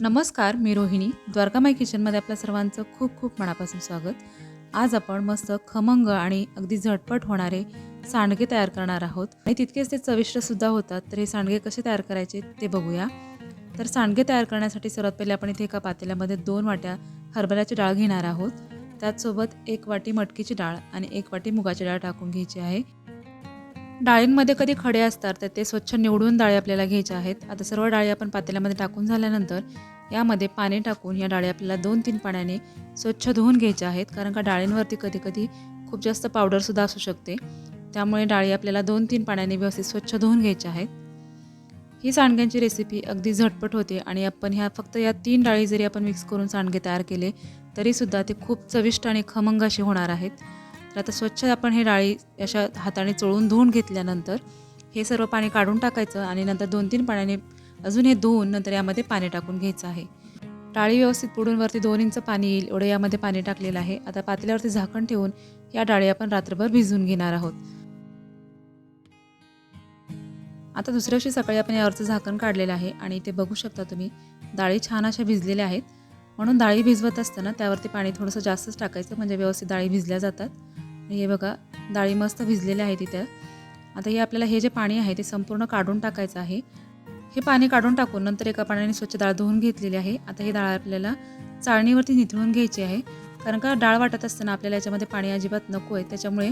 नमस्कार मी रोहिणी. द्वारकामाई किचनमध्ये आपल्या सर्वांचं खूप खूप मनापासून स्वागत. आज आपण मस्त खमंग आणि अगदी झटपट होणारे सांडगे तयार करणार आहोत. आणि तितकेच ते चविष्टसुद्धा होतात तर हे सांडगे कसे तयार करायचे ते बघूया. तर सांडगे तयार करण्यासाठी सर्वात पहिले आपण इथे एका पातेल्यामध्ये दोन वाट्या हरभऱ्याची डाळ घेणार आहोत. त्याचसोबत एक वाटी मटकीची डाळ आणि एक वाटी मुगाची डाळ टाकून घ्यायची आहे. डाळींमध्ये कधी खडे असतात तर ते स्वच्छ निवडून डाळी आपल्याला घ्यायच्या आहेत. आता सर्व डाळी आपण पातेल्यामध्ये टाकून झाल्यानंतर यामध्ये पाणी टाकून या डाळी आपल्याला दोन तीन पाण्याने स्वच्छ धुवून घ्यायच्या आहेत कारण का डाळींवरती कधी कधी खूप जास्त पावडरसुद्धा असू शकते. त्यामुळे डाळी आपल्याला दोन तीन पाण्याने व्यवस्थित स्वच्छ धुवून घ्यायच्या आहेत. ही सांडग्यांची रेसिपी अगदी झटपट होते आणि आपण ह्या फक्त या तीन डाळी जरी आपण मिक्स करून सांडगे तयार केले तरीसुद्धा ते खूप चविष्ट आणि खमंग असे होणार आहेत. तर आता स्वच्छ आपण हे डाळी अशा हाताने चोळून धुवून घेतल्यानंतर हे सर्व पाणी काढून टाकायचं आणि नंतर दोन तीन पाण्याने अजून हे धुवून नंतर यामध्ये पाणी टाकून घ्यायचं आहे. डाळी व्यवस्थित पुढून वरती दोन इंच पाणी येईल. एवढं यामध्ये पाणी टाकलेलं आहे. आता पातेल्यावरती झाकण ठेवून या डाळी आपण रात्रभर भिजवून घेणार आहोत. आता दुसऱ्या दिवशी सकाळी आपण यावरचं झाकण काढलेलं आहे आणि ते बघू शकता तुम्ही. डाळी छान अशा भिजलेल्या आहेत. म्हणून डाळी भिजवत असताना त्यावरती पाणी थोडंसं जास्तच टाकायचं. म्हणजे व्यवस्थित डाळी भिजल्या जातात. हे बघा डाळी मस्त भिजलेल्या आहेत इथं. आता हे आपल्याला हे जे पाणी आहे ते संपूर्ण काढून टाकायचं आहे. हे पाणी काढून टाकून नंतर एका पाण्याने स्वच्छ डाळ धुवून घेतलेली आहे. आता ही डाळ आपल्याला चाळणीवरती निथळून घ्यायची आहे. कारण का डाळ वाटत असताना आपल्याला याच्यामध्ये पाणी अजिबात नको आहे. त्याच्यामुळे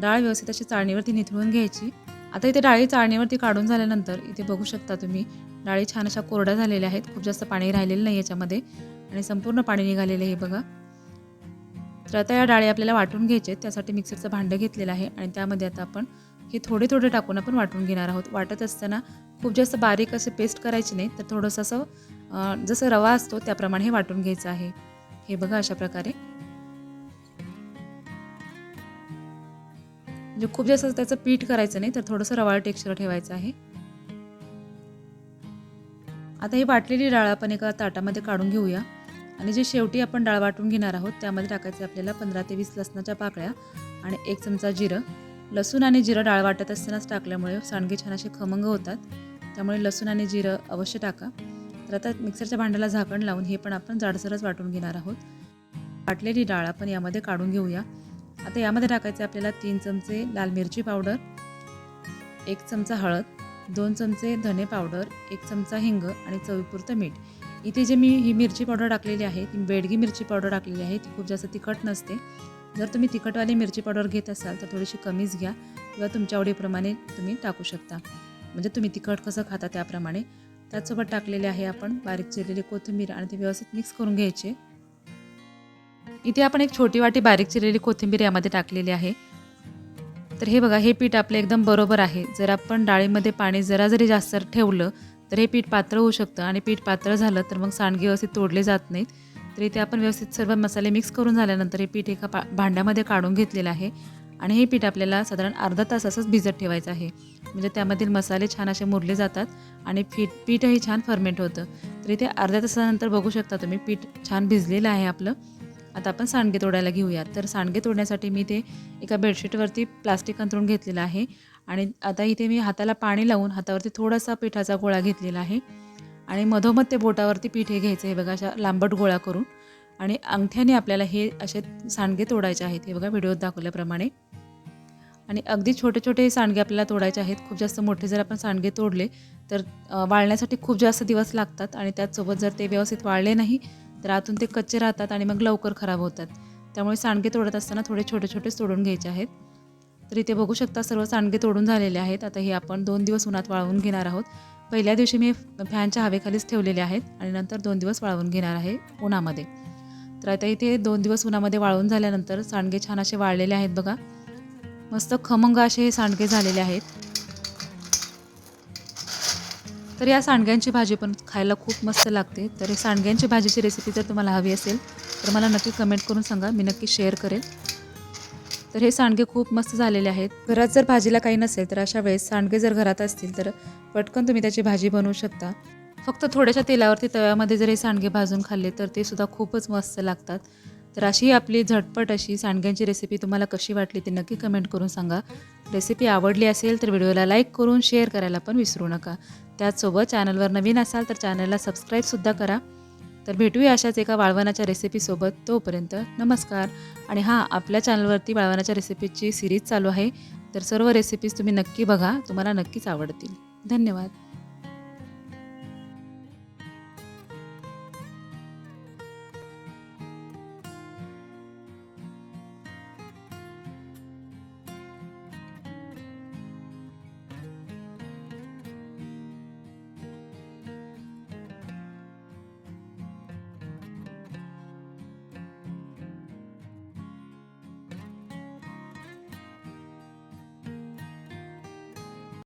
डाळ व्यवस्थित अशी चाळणीवरती निथळून घ्यायची. आता इथे डाळी चाळणीवरती काढून झाल्यानंतर इथे बघू शकता तुम्ही डाळी छान अशा कोरड्या झालेल्या आहेत. खूप जास्त पाणी राहिलेलं नाही याच्यामध्ये. आणि संपूर्ण पाणी निघालेलं आहे बघा. तर आता या डाळी आपल्याला वाटून घ्यायचे आहेत. त्यासाठी मिक्सरचं भांडं घेतलेलं आहे आणि त्यामध्ये आता आपण हे थोडे थोडे टाकून आपण वाटून घेणार आहोत. वाटत असताना खूप जास्त बारीक असे पेस्ट करायचे नाही तर थोडंसं असं जसं रवा असतो त्याप्रमाणे हे वाटून घ्यायचं आहे. हे बघा अशा प्रकारे. म्हणजे खूप जास्त त्याचं पीठ करायचं नाही तर थोडंसं रवाळ टेक्स्चर ठेवायचं आहे. आता ही वाटलेली डाळ आपण एका ताटामध्ये काढून घेऊया. आणि जे शेवटी आपण डाळ वाटून घेणार आहोत त्यामध्ये टाकायचे आपल्याला पंधरा ते वीस लसणाच्या पाकळ्या आणि एक चमचा जिरं. लसूण आणि जिरं डाळ वाटत असतानाच टाकल्यामुळे सांडगे छान असे खमंग होतात. त्यामुळे लसूण आणि जिरं अवश्य टाका. तर आता मिक्सरच्या भांड्याला झाकण लावून हे पण आपण जाडसरच वाटून घेणार आहोत. वाटलेली डाळ आपण यामध्ये काढून घेऊया. आता यामध्ये टाकायचे आपल्याला तीन चमचे लाल मिरची पावडर एक चमचा हळद दोन चमचे धने पावडर एक चमचा हिंग आणि चवीपुरतं मीठ. इथे जे मी ही मिरची पावडर टाकलेली आहे ती बेडगी मिरची पावडर टाकलेली आहे ती खूप जास्त तिखट नसते. जर तुम्ही तिखटवाली मिरची पावडर घेत असाल तर थोडीशी कमीच घ्या किंवा तुमच्या आवडीप्रमाणे तुम्ही टाकू शकता. म्हणजे तुम्ही तिखट कसं खाता त्याप्रमाणे. त्याचसोबत टाकलेले आहे आपण बारीक चिरलेली कोथिंबीर आणि ते व्यवस्थित मिक्स करून घ्यायचे. इथे आपण एक छोटी वाटी बारीक चिरलेली कोथिंबीर यामध्ये टाकलेली आहे. तर हे बघा हे पीठ आपलं एकदम बरोबर आहे. जर आपण डाळीमध्ये पाणी जरा जरी जास्त ठेवलं तर हे पीठ पात्र होऊ शकतं आणि पीठ पात्र झालं तर मग सांडगे व्यवस्थित तोडले जात नाहीत. तर इथे आपण व्यवस्थित सर्व मसाले मिक्स करून झाल्यानंतर हे पीठ एका पा भांड्यामध्ये काढून घेतलेलं आहे. आणि हे पीठ आपल्याला साधारण अर्धा तास असंच भिजत ठेवायचं आहे. म्हणजे त्यामधील मसाले छान असे मुरले जातात आणि पीठ पीठही छान फर्मेंट होतं. तर इथे अर्ध्या तासानंतर बघू शकता तुम्ही पीठ छान भिजलेलं आहे आपलं. आता आपण सांडगे तोडायला घेऊयात तर सांडगे तोडण्यासाठी मी ते एका बेडशीटवरती प्लास्टिक अंतरून घेतलेलं आहे. आणि आता इथे मी हाताला पाणी लावून हातावरती थोडासा पिठाचा गोळा घेतलेला आहे. आणि मधोमध ते बोटावरती पीठ हे घ्यायचं हे बघा अशा लांबट गोळा करून. आणि अंगठ्याने आपल्याला हे असे सांडगे तोडायचे आहेत. हे बघा व्हिडिओत दाखवल्याप्रमाणे. आणि अगदी छोटे छोटे सांडगे आपल्याला तोडायचे आहेत. खूप जास्त मोठे जर आपण सांडगे तोडले तर वाळण्यासाठी खूप जास्त दिवस लागतात. आणि त्याचसोबत जर ते व्यवस्थित वाळले नाही तर आतून ते कच्चे राहतात आणि मग लवकर खराब होतात. त्यामुळे सांडगे तोडत असताना थोडे छोटे छोटेच तोडून घ्यायचे आहेत. तर इथे बघू शकता सर्व सांडगे तोडून झालेले आहेत. आता हे आपण दोन दिवस उन्हात वाळवून घेणार आहोत. पहिल्या दिवशी मी फॅनच्या हवेखालीच ठेवलेले आहेत आणि नंतर दोन दिवस वाळवून घेणार आहे उन्हामध्ये. तर आता इथे दोन दिवस उन्हामध्ये वाळवून झाल्यानंतर सांडगे छान असे वाळलेले आहेत बघा. मस्त खमंग असे हे सांडगे झालेले आहेत. तर या सांडग्यांची भाजी पण खायला खूप मस्त लागते. तर सांडग्यांची भाजीची रेसिपी जर तुम्हाला हवी असेल तर मला नक्की कमेंट करून सांगा. मी नक्की शेअर करेल. तर हे सांडगे खूप मस्त झालेले आहेत. घरात जर भाजीला काही नसेल तर अशा वेळेस सांडगे जर घरात असतील तर पटकन तुम्ही त्याची भाजी बनवू शकता. फक्त थोड्याशा तेलावरती तव्यामध्ये जर हे सांडगे भाजून खाल्ले तर ते सुद्धा खूपच मस्त लागतात. तर अशी आपली झटपट अशी सांडग्यांची रेसिपी तुम्हाला कशी वाटली ती नक्की कमेंट करून सांगा. रेसिपी आवडली असेल तर व्हिडिओला लाईक करून शेअर करायला पण विसरू नका. त्याचसोबत चॅनलवर नवीन असाल तर चॅनलला सबस्क्राईबसुद्धा करा. तर भेटूया अशाच एका वाळवणाच्या रेसिपीसोबत तोपर्यंत नमस्कार. आणि हां आपल्या चॅनलवरती वाळवणाच्या रेसिपीची सिरीज चालू आहे. तर सर्व रेसिपीज तुम्ही नक्की बघा तुम्हाला नक्कीच आवडतील. धन्यवाद.